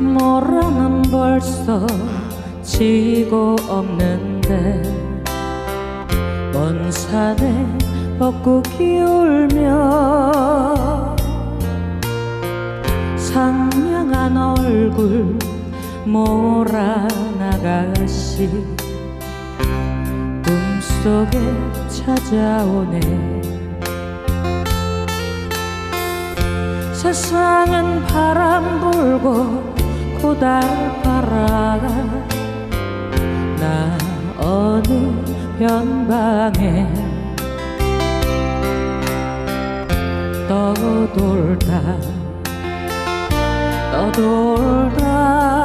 모라는 벌써 지고 없는데 먼 산에 벚꽃이 울며 상냥한 얼굴 아가씨 꿈속에 찾아오네. 세상은 바람 불고 고달파라 나 어느 변방에 떠돌다 떠돌다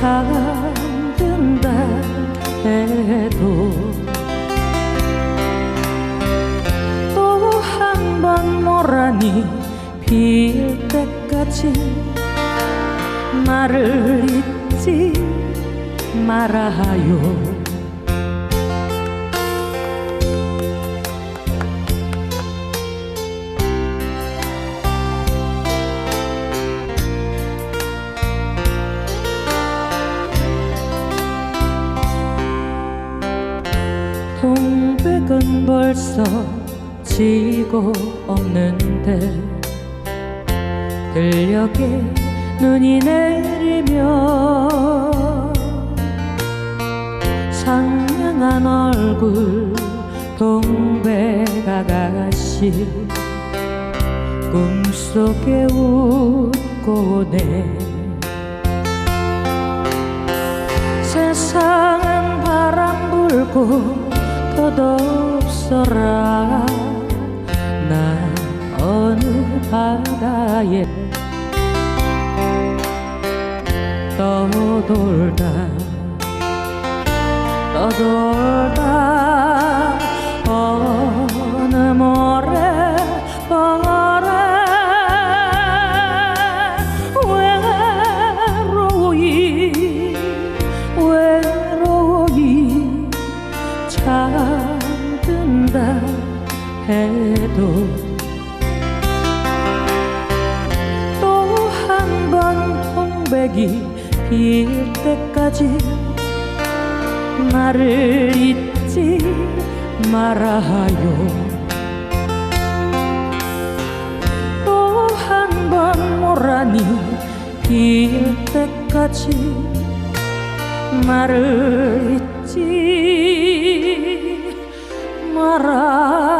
잠든다 해도 또 한 번 모란이 필 때까지 나를 잊지 말아요 동백은 벌써 지고 없는데 들녘에 눈이 내리며 상냥한 얼굴 동백 아가씨 꿈속에 웃고 오네. 세상은 바람 불고 덧없어라. 나 어느 바다에 떠돌다 떠돌다 잠든다 해도 또 한 번 동백이 필 때까지 나를 잊지 말아요. 또 한 번 모란이 필 때까지 나를 잊지 marah